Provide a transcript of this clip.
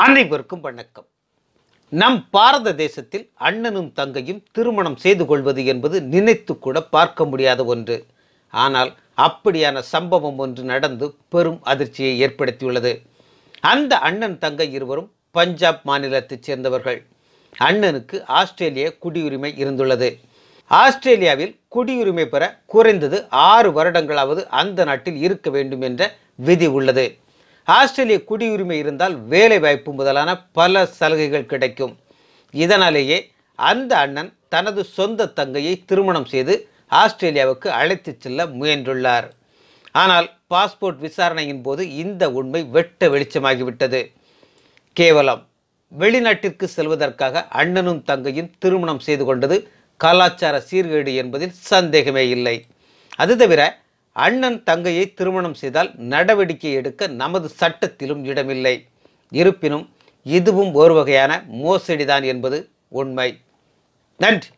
அனைவருக்கும் வணக்கம். நம் பாரத தேசத்தில் அண்ணனும் தங்கையும் திருமணம் செய்து கொள்வது என்பது நினைத்து கூட பார்க்க முடியாத ஒன்று. ஆனால் அப்படியான சம்பவம் ஒன்று நடந்து பெரும் அதிர்ச்சியை ஏற்படுத்தியுள்ளது. அந்த அண்ணன் தங்கை இருவரும் பஞ்சாப் மாநிலத்தைச் சேர்ந்தவர்கள். அண்ணனுக்கு ஆஸ்திரேலிய குடியுரிமை இருந்துள்ளது. ஆஸ்திரேலியாவில் குடியுரிமை பெற குறைந்தது ஆறு வருடங்களாவது அந்த நாட்டில் இருக்க வேண்டும் என்ற விதி உள்ளது. ஆஸ்திரேலிய குடியுரிமை இருந்தால் வேலை வாய்ப்பு முதலான பல சலுகைகள் கிடைக்கும். இதனாலேயே அந்த அண்ணன் தனது சொந்த தங்கையை திருமணம் செய்து ஆஸ்திரேலியாவுக்கு அழைத்துச் செல்ல முயன்றுள்ளார். ஆனால் பாஸ்போர்ட் விசாரணையின் போது இந்த உண்மை வெட்ட வெளிச்சமாகிவிட்டது. கேவலம். வெளிநாட்டிற்கு செல்வதற்காக அண்ணனும் தங்கையும் திருமணம் செய்து கொண்டது கலாச்சார சீர்கேடு என்பதில் சந்தேகமே இல்லை. அது தவிர அண்ணன் தங்கையை திருமணம் செய்தால் நடவடிக்கை எடுக்க நமது சட்டத்திலும் இடமில்லை. இருப்பினும் இதுவும் ஒரு வகையான மோசடிதான் என்பது உண்மை. நன்றி.